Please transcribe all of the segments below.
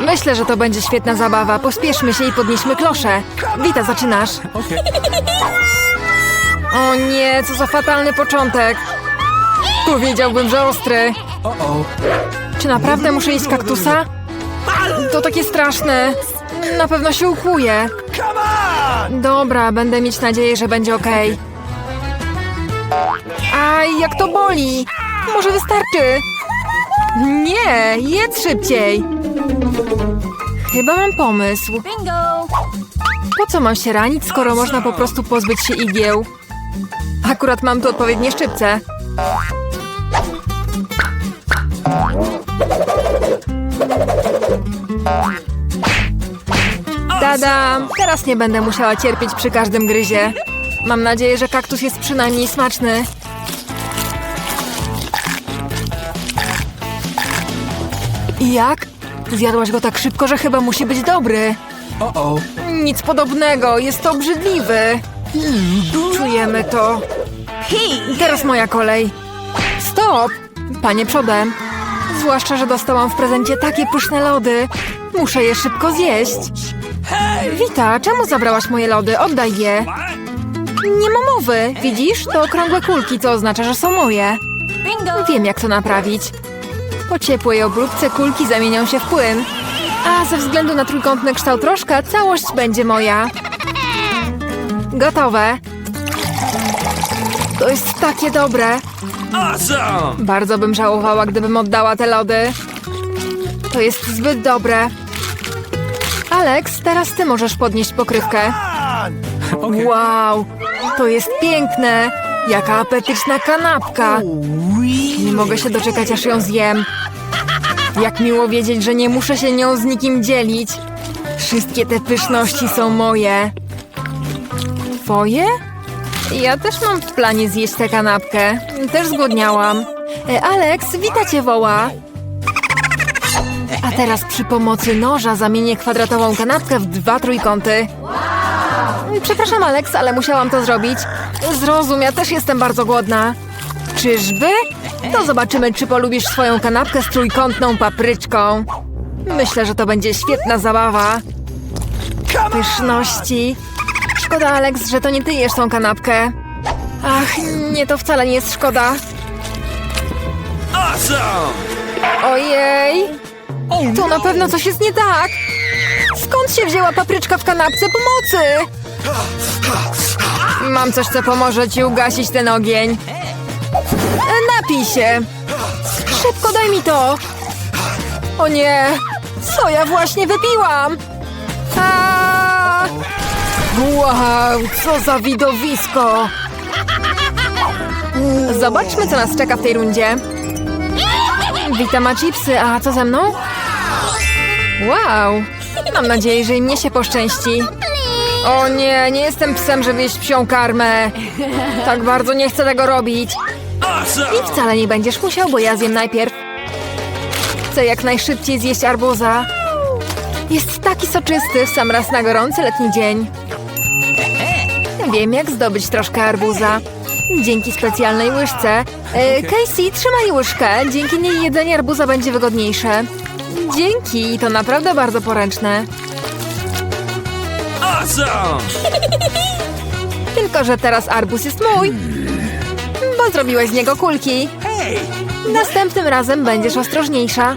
Myślę, że to będzie świetna zabawa. Pospieszmy się i podnieśmy klosze. Wita, zaczynasz. O nie, co za fatalny początek. Powiedziałbym, że ostry. Czy naprawdę muszę jeść kaktusa? To takie straszne. Na pewno się ukłuję. Dobra, będę mieć nadzieję, że będzie okej. Aj, jak to boli! Może wystarczy? Nie, jedz szybciej! Chyba mam pomysł. Bingo! Po co mam się ranić, skoro można po prostu pozbyć się igieł? Akurat mam tu odpowiednie szczypce. Tada! Teraz nie będę musiała cierpieć przy każdym gryzie. Mam nadzieję, że kaktus jest przynajmniej smaczny. I jak? Zjadłaś go tak szybko, że chyba musi być dobry. Nic podobnego, jest to obrzydliwy. Czujemy to. Teraz moja kolej. Stop! Panie przodem. Zwłaszcza, że dostałam w prezencie takie pyszne lody. Muszę je szybko zjeść. Wita, czemu zabrałaś moje lody? Oddaj je. Nie ma mowy. Widzisz? To okrągłe kulki, co oznacza, że są moje. Wiem, jak to naprawić. Po ciepłej obróbce kulki zamienią się w płyn. A ze względu na trójkątny kształt rożka, całość będzie moja. Gotowe. To jest takie dobre. Awesome! Bardzo bym żałowała, gdybym oddała te lody. To jest zbyt dobre. Alex, teraz ty możesz podnieść pokrywkę. Wow, to jest piękne. Jaka apetyczna kanapka. Nie mogę się doczekać, aż ją zjem. Jak miło wiedzieć, że nie muszę się nią z nikim dzielić. Wszystkie te pyszności są moje. Twoje? Ja też mam w planie zjeść tę kanapkę. Też zgłodniałam. E, Alex, wita cię woła. A teraz przy pomocy noża zamienię kwadratową kanapkę w dwa trójkąty. Przepraszam, Alex, ale musiałam to zrobić. Zrozum, ja też jestem bardzo głodna. Czyżby? To zobaczymy, czy polubisz swoją kanapkę z trójkątną papryczką. Myślę, że to będzie świetna zabawa. Pyszności. Szkoda, Alex, że to nie ty jesz tą kanapkę. Ach, nie, to wcale nie jest szkoda. Ojej! Tu na pewno coś jest nie tak! Skąd się wzięła papryczka w kanapce pomocy? Mam coś, co pomoże ci ugasić ten ogień. E, Napij się! Szybko daj mi to! O nie! Co ja właśnie wypiłam? A! Wow, co za widowisko! Zobaczmy, co nas czeka w tej rundzie. Witam, ma chipsy, a co ze mną? Wow! Mam nadzieję, że i mnie się poszczęści. O nie, nie jestem psem, żeby jeść psią karmę. Tak bardzo nie chcę tego robić. I wcale nie będziesz musiał, bo ja zjem najpierw. Chcę jak najszybciej zjeść arbuza. Jest taki soczysty w sam raz na gorący letni dzień. Wiem, jak zdobyć troszkę arbuza. Dzięki specjalnej łyżce. E, Casey, trzymaj łyżkę. Dzięki niej jedzenie arbuza będzie wygodniejsze. Dzięki, to naprawdę bardzo poręczne. Tylko, że teraz arbuz jest mój. Bo zrobiłeś z niego kulki. Następnym razem będziesz ostrożniejsza.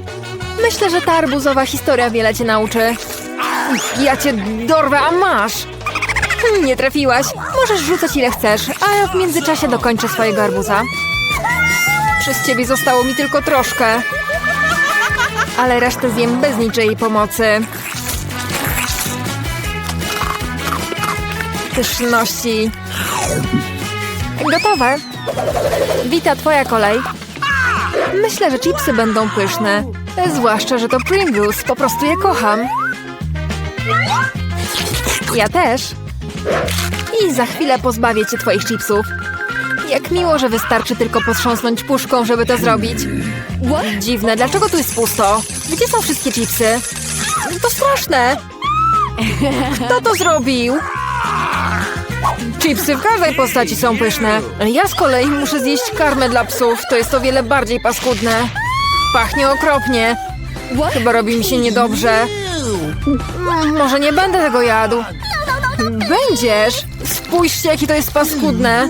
Myślę, że ta arbuzowa historia wiele cię nauczy. Ja cię dorwę, a masz! Nie trafiłaś. Możesz rzucać ile chcesz, a ja w międzyczasie dokończę swojego arbuza. Przez ciebie zostało mi tylko troszkę. Ale resztę zjem bez niczyjej pomocy. Pyszności. Gotowe. Wita, twoja kolej. Myślę, że chipsy będą pyszne. Zwłaszcza, że to Pringles. Po prostu je kocham. Ja też. I za chwilę pozbawię cię twoich chipsów. Jak miło, że wystarczy tylko potrząsnąć puszką, żeby to zrobić. Dziwne, dlaczego tu jest pusto? Gdzie są wszystkie chipsy? To straszne. Kto to zrobił? Chipsy w każdej postaci są pyszne. Ja z kolei muszę zjeść karmę dla psów. To jest o wiele bardziej paskudne. Pachnie okropnie. Chyba robi mi się niedobrze. Może nie będę tego jadł. Będziesz? Spójrzcie, jakie to jest paskudne.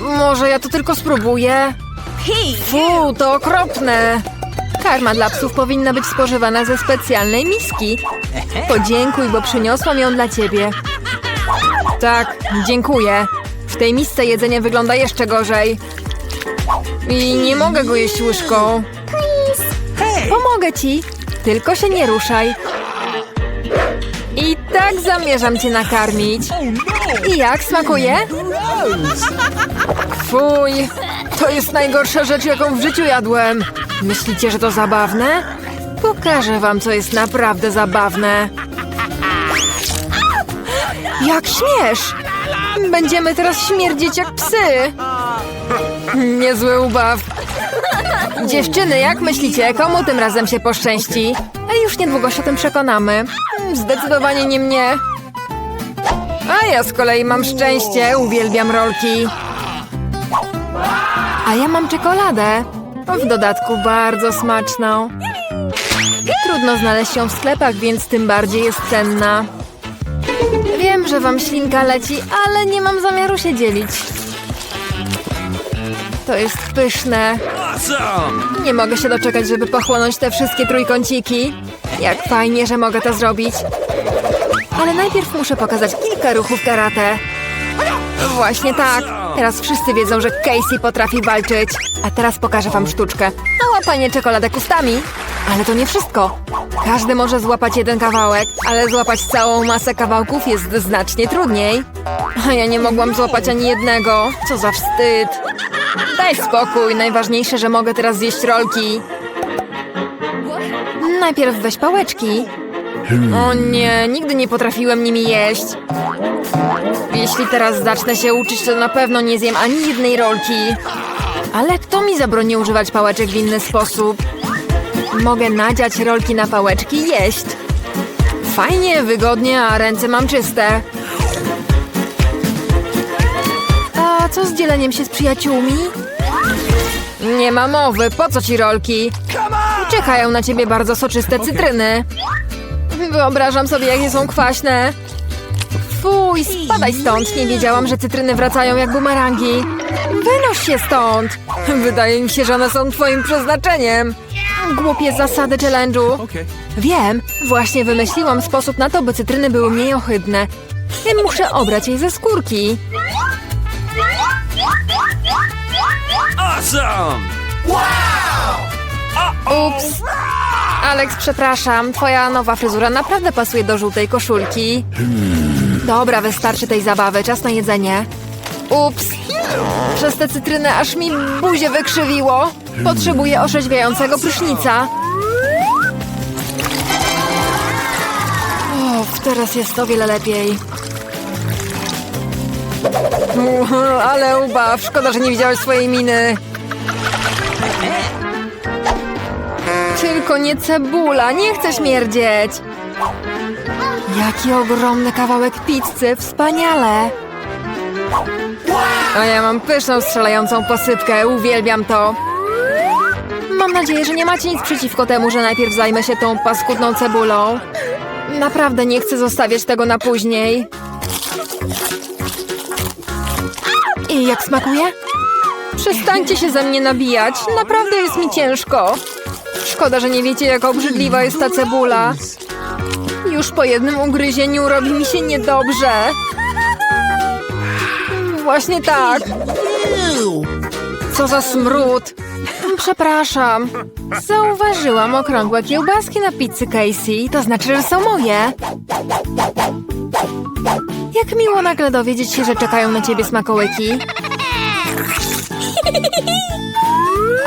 Może ja to tylko spróbuję? Fu, to okropne. Karma dla psów powinna być spożywana ze specjalnej miski. Podziękuj, bo przyniosłam ją dla ciebie. Tak, dziękuję. W tej misce jedzenie wygląda jeszcze gorzej. I nie mogę go jeść łyżką. Pomogę ci, tylko się nie ruszaj. I tak zamierzam cię nakarmić. I jak smakuje? Fuj, to jest najgorsza rzecz, jaką w życiu jadłem. Myślicie, że to zabawne? Pokażę wam, co jest naprawdę zabawne. Jak śmiesz! Będziemy teraz śmierdzieć jak psy. Niezły ubaw. Dziewczyny, jak myślicie, komu tym razem się poszczęści? A już niedługo się o tym przekonamy. Zdecydowanie nie mnie. A ja z kolei mam szczęście, uwielbiam rolki. A ja mam czekoladę. W dodatku bardzo smaczną. Trudno znaleźć ją w sklepach, więc tym bardziej jest cenna. Wiem, że wam ślinka leci, ale nie mam zamiaru się dzielić. To jest pyszne. Nie mogę się doczekać, żeby pochłonąć te wszystkie trójkąciki. Jak fajnie, że mogę to zrobić. Ale najpierw muszę pokazać kilka ruchów karate. Właśnie tak. Teraz wszyscy wiedzą, że Casey potrafi walczyć. A teraz pokażę wam sztuczkę. Na łapanie czekoladek ustami. Ale to nie wszystko. Każdy może złapać jeden kawałek, ale złapać całą masę kawałków jest znacznie trudniej. A ja nie mogłam złapać ani jednego. Co za wstyd. Daj spokój, najważniejsze, że mogę teraz zjeść rolki. Najpierw weź pałeczki. O nie, nigdy nie potrafiłem nimi jeść. Jeśli teraz zacznę się uczyć, to na pewno nie zjem ani jednej rolki. Ale kto mi zabroni używać pałeczek w inny sposób? Mogę nadziać rolki na pałeczki i jeść. Fajnie, wygodnie, a ręce mam czyste. A co z dzieleniem się z przyjaciółmi? Nie ma mowy, po co ci rolki? Czekają na ciebie bardzo soczyste cytryny. Wyobrażam sobie, jakie są kwaśne. Fuj, spadaj stąd. Nie wiedziałam, że cytryny wracają jak bumerangi. Wynoś się stąd. Wydaje mi się, że one są twoim przeznaczeniem. Głupie zasady challenge'u. Wiem, właśnie wymyśliłam sposób na to, by cytryny były mniej ohydne. Muszę obrać jej ze skórki. Awesome! Ups. Alex, przepraszam. Twoja nowa fryzura naprawdę pasuje do żółtej koszulki. Dobra, wystarczy tej zabawy. Czas na jedzenie. Ups. Przez te cytryny aż mi buzię wykrzywiło. Potrzebuję orzeźwiającego prysznica. O, teraz jest o wiele lepiej. Ale ubaw. Szkoda, że nie widziałeś swojej miny. Tylko nie cebula, nie chcę śmierdzieć. Jaki ogromny kawałek pizzy, wspaniale. A ja mam pyszną, strzelającą posypkę, uwielbiam to. Mam nadzieję, że nie macie nic przeciwko temu, że najpierw zajmę się tą paskudną cebulą. Naprawdę nie chcę zostawiać tego na później. I jak smakuje? Przestańcie się ze mnie nabijać, naprawdę jest mi ciężko. Szkoda, że nie wiecie, jak obrzydliwa jest ta cebula. Już po jednym ugryzieniu robi mi się niedobrze. Właśnie tak. Co za smród. Przepraszam. Zauważyłam okrągłe kiełbaski na pizzy Casey. To znaczy, że są moje. Jak miło nagle dowiedzieć się, że czekają na ciebie smakołyki.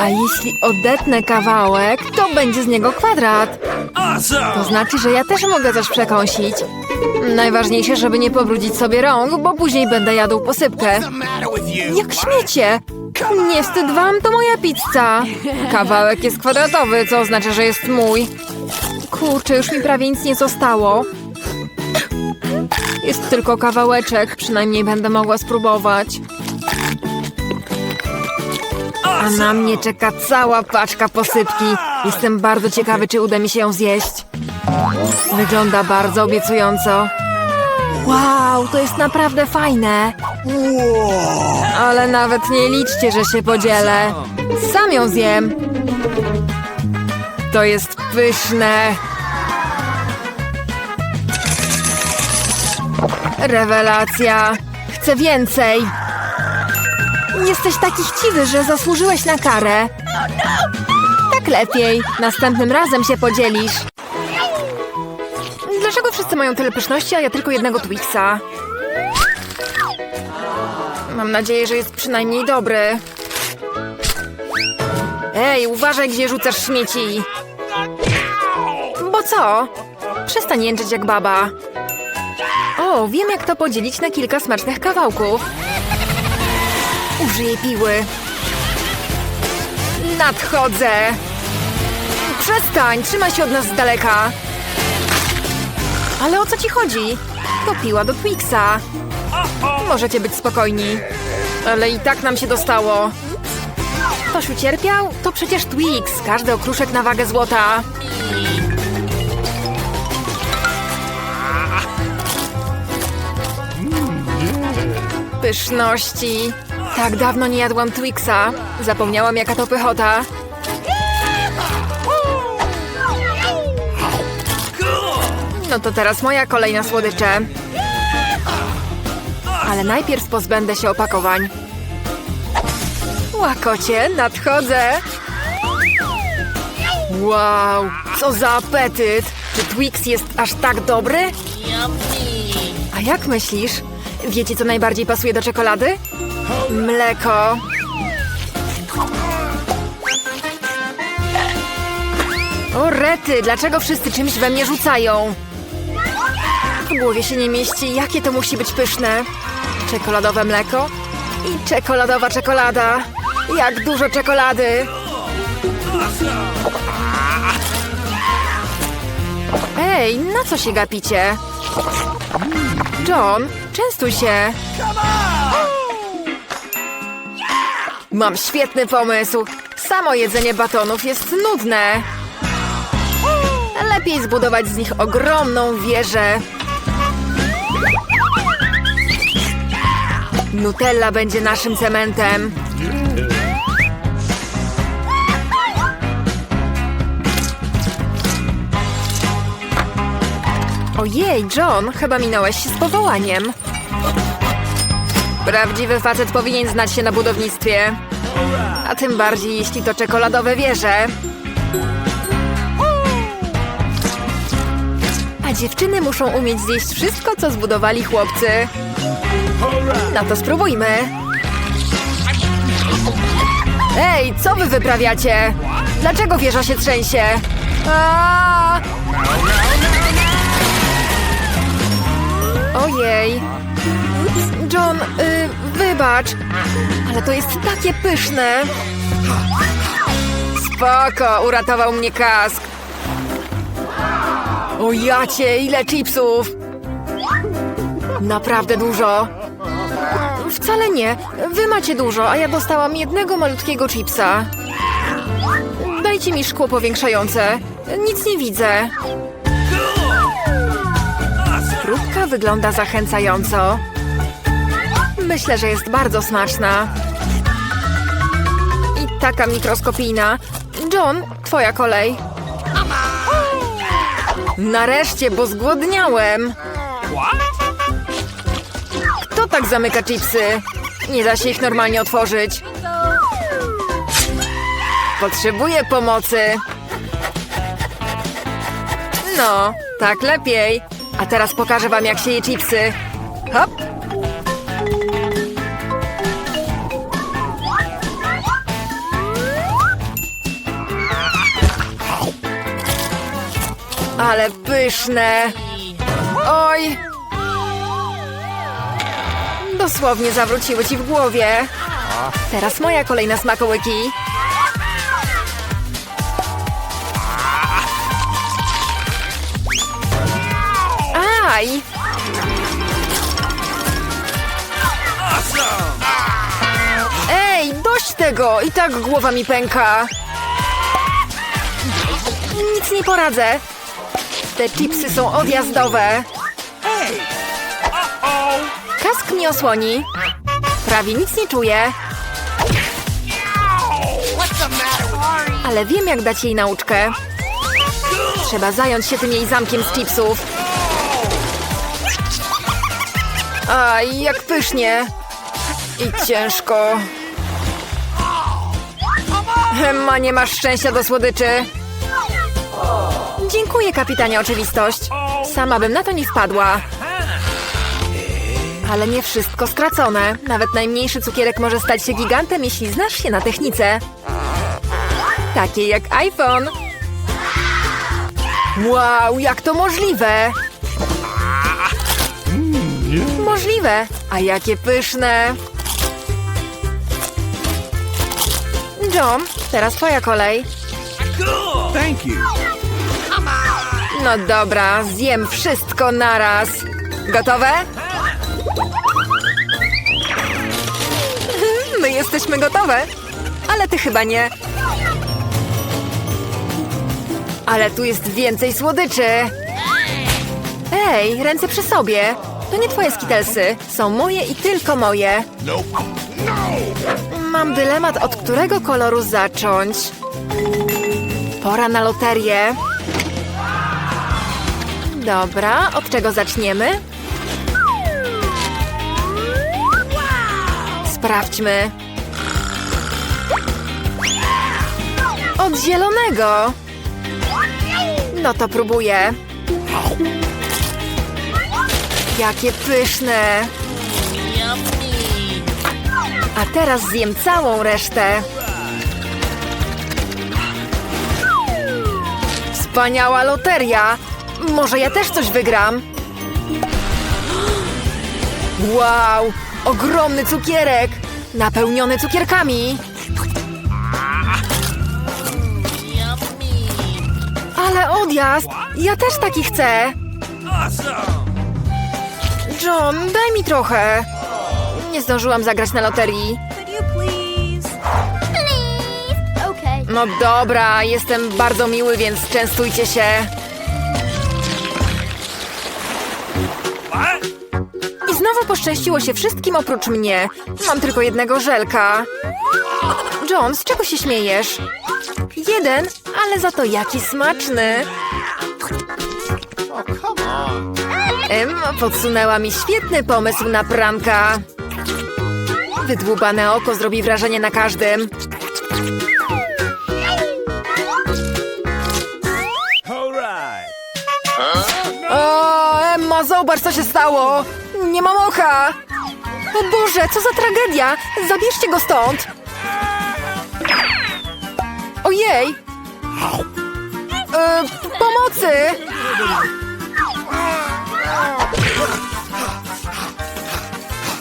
A jeśli odetnę kawałek, to będzie z niego kwadrat. To znaczy, że ja też mogę coś przekąsić. Najważniejsze, żeby nie pobrudzić sobie rąk, bo później będę jadł posypkę. Jak śmiecie! Nie wstyd wam, to moja pizza. Kawałek jest kwadratowy, co oznacza, że jest mój. Kurczę, już mi prawie nic nie zostało. Jest tylko kawałeczek, przynajmniej będę mogła spróbować. A na mnie czeka cała paczka posypki. Jestem bardzo ciekawy, czy uda mi się ją zjeść. Wygląda bardzo obiecująco. Wow, to jest naprawdę fajne. Ale nawet nie liczcie, że się podzielę. Sam ją zjem. To jest pyszne. Rewelacja. Chcę więcej. Jesteś taki chciwy, że zasłużyłeś na karę. Tak lepiej. Następnym razem się podzielisz. Dlaczego wszyscy mają tyle pyszności, a ja tylko jednego Twixa? Mam nadzieję, że jest przynajmniej dobry. Ej, uważaj, gdzie rzucasz śmieci. Bo co? Przestań jęczeć jak baba. O, wiem jak to podzielić na kilka smacznych kawałków. Użyję piły. Nadchodzę. Przestań, trzymaj się od nas z daleka. Ale o co ci chodzi? To piła do Twixa. Możecie być spokojni. Ale i tak nam się dostało. Ktoś ucierpiał? To przecież Twix. Każdy okruszek na wagę złota. Pyszności. Tak dawno nie jadłam Twixa. Zapomniałam jaka to pychota. No to teraz moja kolej na słodycze. Ale najpierw pozbędę się opakowań. Łakocie, nadchodzę. Wow, co za apetyt. Czy Twix jest aż tak dobry? A jak myślisz? Wiecie, co najbardziej pasuje do czekolady? Mleko. O rety, dlaczego wszyscy czymś we mnie rzucają? W głowie się nie mieści, jakie to musi być pyszne. Czekoladowe mleko i czekoladowa czekolada. Jak dużo czekolady. Ej, na co się gapicie? John, częstuj się. Mam świetny pomysł. Samo jedzenie batonów jest nudne. Lepiej zbudować z nich ogromną wieżę. Nutella będzie naszym cementem. Ojej, John, chyba minąłeś się z powołaniem. Prawdziwy facet powinien znać się na budownictwie. A tym bardziej, jeśli to czekoladowe wieże. Dziewczyny muszą umieć zjeść wszystko, co zbudowali chłopcy. No to spróbujmy. Ej, co wy wyprawiacie? Dlaczego wieża się trzęsie? A! Ojej. John, y, wybacz, ale to jest takie pyszne. Spoko, uratował mnie kask. O jacie, ile chipsów! Naprawdę dużo. Wcale nie. Wy macie dużo, a ja dostałam jednego malutkiego chipsa. Dajcie mi szkło powiększające. Nic nie widzę. Próbka wygląda zachęcająco. Myślę, że jest bardzo smaczna. I taka mikroskopijna. John, twoja kolej. Nareszcie, bo zgłodniałem. Kto tak zamyka chipsy? Nie da się ich normalnie otworzyć. Potrzebuję pomocy. No, tak lepiej. A teraz pokażę wam, jak się je chipsy. Hop! Ale pyszne! Oj! Dosłownie zawróciły ci w głowie. Teraz moja kolejna smakołyki. Aj! Ej, dość tego, i tak głowa mi pęka. Nic nie poradzę. Te chipsy są odjazdowe. Kask mnie osłoni. Prawie nic nie czuję. Ale wiem, jak dać jej nauczkę. Trzeba zająć się tym jej zamkiem z chipsów. Aj, jak pysznie. I ciężko. Emma, nie masz szczęścia do słodyczy. Dziękuję, kapitanie oczywistość. Sama bym na to nie wpadła. Ale nie wszystko stracone. Nawet najmniejszy cukierek może stać się gigantem, jeśli znasz się na technice. Takiej jak iPhone. Wow, jak to możliwe? Możliwe. A jakie pyszne. John, teraz twoja kolej. Thank you. No dobra, zjem wszystko naraz. Gotowe? My jesteśmy gotowe, ale ty chyba nie. Ale tu jest więcej słodyczy. Ej, ręce przy sobie. To nie twoje skitelsy. Są moje i tylko moje. Mam dylemat, od którego koloru zacząć. Pora na loterię. Dobra, od czego zaczniemy? Sprawdźmy. Od zielonego. No to próbuję. Jakie pyszne. A teraz zjem całą resztę. Wspaniała loteria! Może ja też coś wygram? Wow! Ogromny cukierek! Napełniony cukierkami! Ale odjazd! Ja też taki chcę! John, daj mi trochę! Nie zdążyłam zagrać na loterii. No dobra, jestem bardzo miły, więc częstujcie się. Znowu poszczęściło się wszystkim oprócz mnie. Mam tylko jednego żelka. John, z czego się śmiejesz? Jeden, ale za to jaki smaczny. Emma podsunęła mi świetny pomysł na pranka. Wydłubane oko zrobi wrażenie na każdym. O, Emma, zobacz, co się stało! Nie mam oka! O Boże, co za tragedia! Zabierzcie go stąd! Ojej! E, pomocy!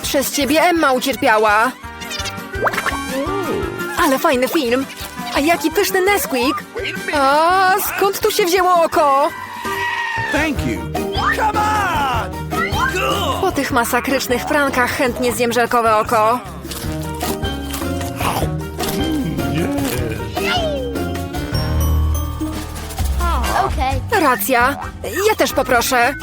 Przez ciebie Emma ucierpiała. Ale fajny film. A jaki pyszny Nesquik! A skąd tu się wzięło oko? Thank you. Po tych masakrycznych prankach chętnie zjem żelkowe oko. Racja. Ja też poproszę.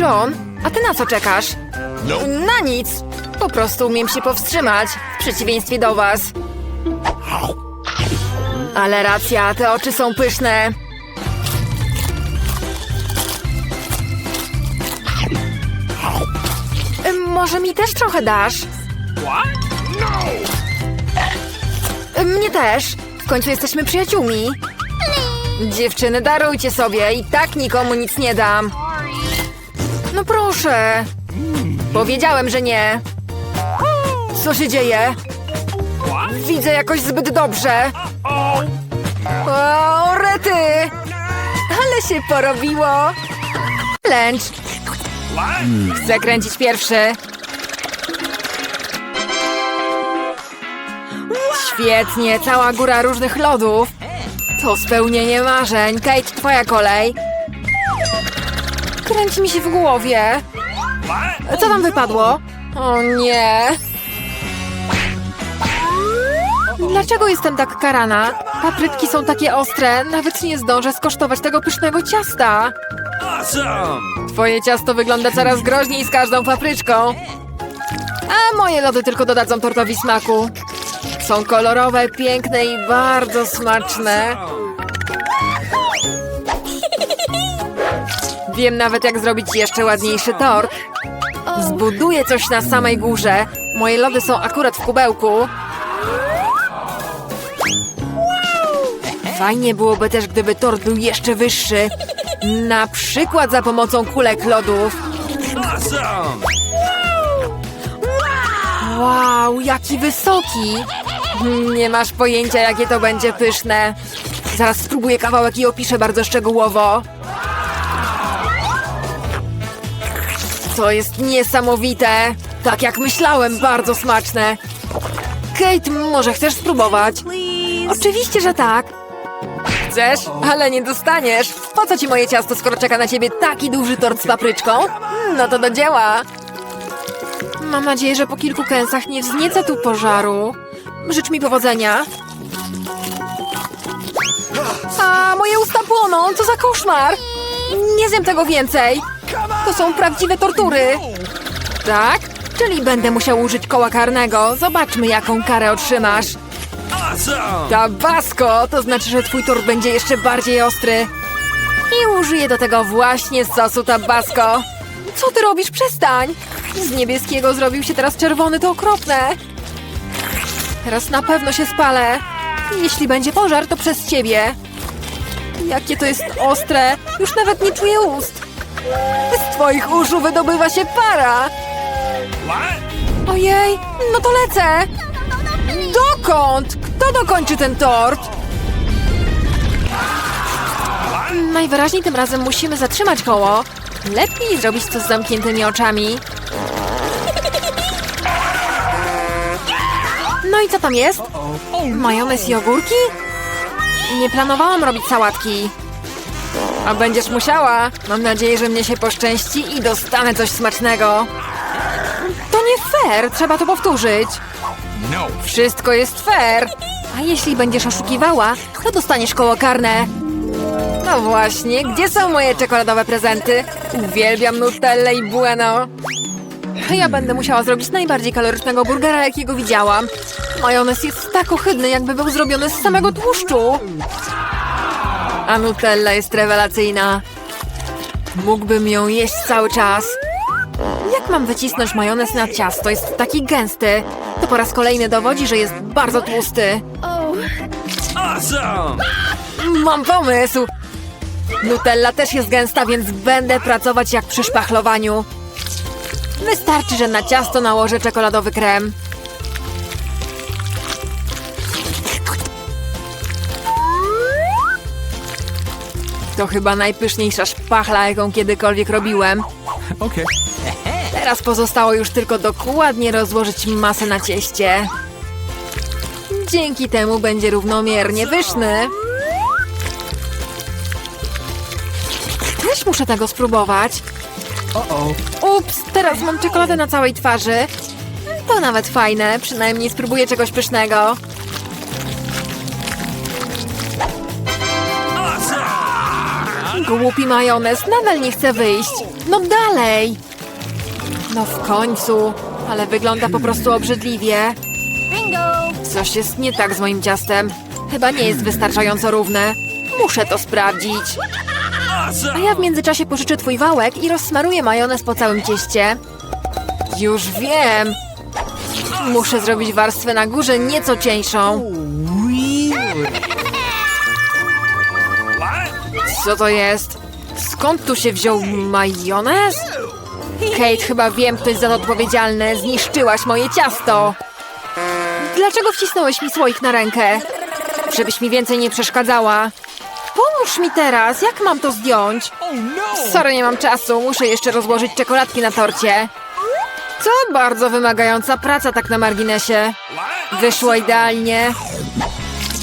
John, a ty na co czekasz? Na nic. Po prostu umiem się powstrzymać, w przeciwieństwie do was. Ale racja, te oczy są pyszne. Może mi też trochę dasz? Mnie też. W końcu jesteśmy przyjaciółmi. Dziewczyny, darujcie sobie. I tak nikomu nic nie dam. No proszę. Powiedziałem, że nie. Co się dzieje? Widzę jakoś zbyt dobrze. O, rety! Ale się porobiło. Lęcz. Chcę kręcić pierwszy. Świetnie, cała góra różnych lodów. To spełnienie marzeń. Kate, twoja kolej. Kręci mi się w głowie. Co tam wypadło? O nie. Dlaczego jestem tak karana? Papryki są takie ostre, nawet nie zdążę skosztować tego pysznego ciasta. Twoje ciasto wygląda coraz groźniej z każdą papryczką. A moje lody tylko dodadzą tortowi smaku. Są kolorowe, piękne i bardzo smaczne. Wiem nawet jak zrobić jeszcze ładniejszy tort. Zbuduję coś na samej górze. Moje lody są akurat w kubełku. Fajnie byłoby też, gdyby tort był jeszcze wyższy. Na przykład za pomocą kulek lodów. Awesome! Wow, jaki wysoki! Nie masz pojęcia, jakie to będzie pyszne. Zaraz spróbuję kawałek i opiszę bardzo szczegółowo. To jest niesamowite. Tak jak myślałem, bardzo smaczne. Kate, może chcesz spróbować? Oczywiście, że tak. Chcesz? Ale nie dostaniesz. Po co ci moje ciasto, skoro czeka na ciebie taki duży tort z papryczką? No to do dzieła. Mam nadzieję, że po kilku kęsach nie wzniecę tu pożaru. Życz mi powodzenia. A, moje usta płoną! Co za koszmar! Nie zjem tego więcej! To są prawdziwe tortury! Tak? Czyli będę musiał użyć koła karnego. Zobaczmy, jaką karę otrzymasz. Awesome! Tabasco! To znaczy, że twój tort będzie jeszcze bardziej ostry. I użyję do tego właśnie sosu tabasco. Co ty robisz? Przestań! Z niebieskiego zrobił się teraz czerwony, to okropne. Teraz na pewno się spalę. Jeśli będzie pożar, to przez ciebie. Jakie to jest ostre! Już nawet nie czuję ust. Z twoich uszu wydobywa się para! Ojej, no to lecę! Dokąd? Kto dokończy ten tort? Najwyraźniej tym razem musimy zatrzymać koło. Lepiej zrobić to z zamkniętymi oczami. No i co tam jest? Majonez i ogórki? Nie planowałam robić sałatki. A będziesz musiała. Mam nadzieję, że mnie się poszczęści i dostanę coś smacznego. To nie fair, trzeba to powtórzyć. No. Wszystko jest fair. A jeśli będziesz oszukiwała, to dostaniesz koło karne. No właśnie, gdzie są moje czekoladowe prezenty? Uwielbiam Nutellę i Bueno. Ja będę musiała zrobić najbardziej kalorycznego burgera, jakiego widziałam. Majonez jest tak ohydny, jakby był zrobiony z samego tłuszczu. A Nutella jest rewelacyjna. Mógłbym ją jeść cały czas. Jak mam wycisnąć majonez na ciasto? Jest taki gęsty. To po raz kolejny dowodzi, że jest bardzo tłusty. Awesome! Mam pomysł! Nutella też jest gęsta, więc będę pracować jak przy szpachlowaniu. Wystarczy, że na ciasto nałożę czekoladowy krem. To chyba najpyszniejsza szpachla, jaką kiedykolwiek robiłem. Okay. Teraz pozostało już tylko dokładnie rozłożyć masę na cieście. Dzięki temu będzie równomiernie pyszny. Też muszę tego spróbować. Ups, teraz mam czekoladę na całej twarzy. To nawet fajne, przynajmniej spróbuję czegoś pysznego. Głupi majonez, nadal nie chce wyjść. No dalej! No w końcu, ale wygląda po prostu obrzydliwie. bingo! Coś jest nie tak z moim ciastem. Chyba nie jest wystarczająco równe. Muszę to sprawdzić. A ja w międzyczasie pożyczę twój wałek i rozsmaruję majonez po całym cieście. Już wiem. Muszę zrobić warstwę na górze nieco cieńszą. Co to jest? Skąd tu się wziął majonez? Kate, chyba wiem, kto jest za to odpowiedzialny. Zniszczyłaś moje ciasto. Dlaczego wcisnąłeś mi słoik na rękę? Żebyś mi więcej nie przeszkadzała. Pomóż mi teraz, jak mam to zdjąć? Sorry, nie mam czasu, muszę jeszcze rozłożyć czekoladki na torcie. To bardzo wymagająca praca tak na marginesie. Wyszło idealnie.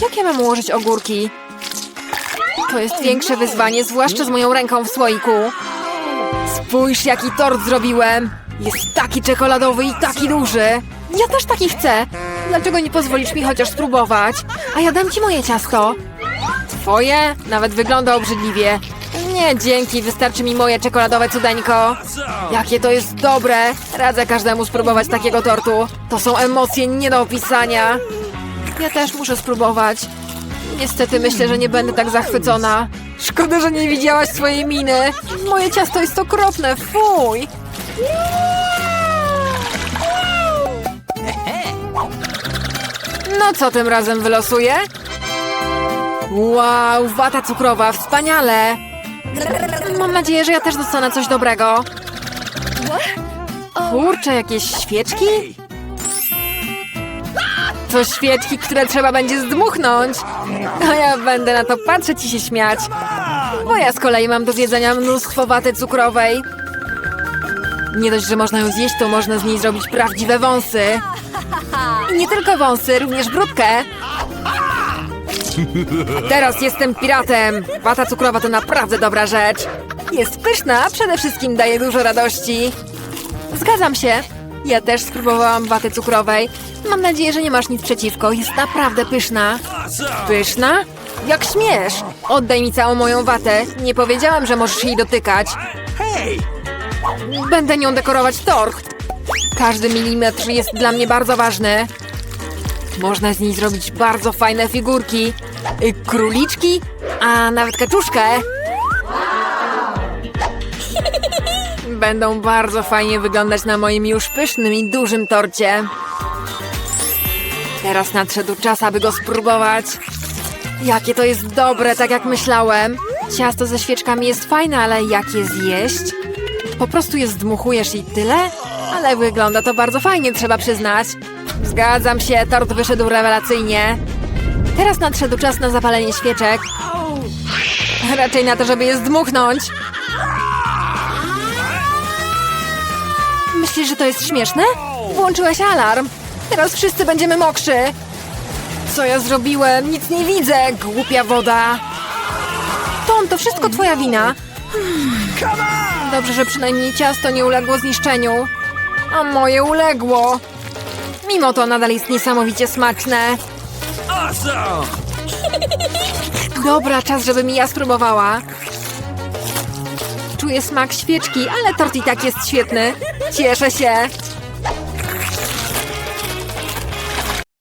Jak ja mam ułożyć ogórki? To jest większe wyzwanie, zwłaszcza z moją ręką w słoiku. Spójrz, jaki tort zrobiłem. Jest taki czekoladowy i taki duży. Ja też taki chcę. Dlaczego nie pozwolisz mi chociaż spróbować? A ja dam ci moje ciasto. Twoje? Nawet wygląda obrzydliwie. Nie, dzięki, wystarczy mi moje czekoladowe cudeńko. Jakie to jest dobre! Radzę każdemu spróbować takiego tortu. To są emocje nie do opisania. Ja też muszę spróbować. Niestety myślę, że nie będę tak zachwycona. Szkoda, że nie widziałaś swojej miny. Moje ciasto jest okropne, fuj! No co tym razem wylosuję? Wow, wata cukrowa, wspaniale! Mam nadzieję, że ja też dostanę coś dobrego. Kurczę, jakieś świeczki? To świeczki, które trzeba będzie zdmuchnąć. A ja będę na to patrzeć i się śmiać. Bo ja z kolei mam do zjedzenia mnóstwo waty cukrowej. Nie dość, że można ją zjeść, to można z niej zrobić prawdziwe wąsy. I nie tylko wąsy, również brudkę. Teraz jestem piratem. Wata cukrowa to naprawdę dobra rzecz. Jest pyszna, a przede wszystkim daje dużo radości. Zgadzam się. Ja też spróbowałam waty cukrowej. Mam nadzieję, że nie masz nic przeciwko. Jest naprawdę pyszna. Pyszna? Jak śmiesz? Oddaj mi całą moją watę. Nie powiedziałam, że możesz jej dotykać. Hey. Będę nią dekorować tort. Każdy milimetr jest dla mnie bardzo ważny. Można z niej zrobić bardzo fajne figurki. Y, Króliczki, a nawet kaczuszkę. Będą bardzo fajnie wyglądać na moim już pysznym i dużym torcie. Teraz nadszedł czas, aby go spróbować. Jakie to jest dobre, tak jak myślałem. Ciasto ze świeczkami jest fajne, ale jak je zjeść? Po prostu je zdmuchujesz i tyle? Ale wygląda to bardzo fajnie, trzeba przyznać. Zgadzam się, tort wyszedł rewelacyjnie. Teraz nadszedł czas na zapalenie świeczek. Raczej na to, żeby je zdmuchnąć. Myślisz, że to jest śmieszne? Włączyłeś alarm. Teraz wszyscy będziemy mokrzy. Co ja zrobiłem? Nic nie widzę, głupia woda. Tom, to wszystko twoja wina. Dobrze, że przynajmniej ciasto nie uległo zniszczeniu. A moje uległo. Mimo to nadal jest niesamowicie smaczne. Dobra, czas, żebym ja spróbowała. Czuję smak świeczki, ale tort i tak jest świetny. Cieszę się.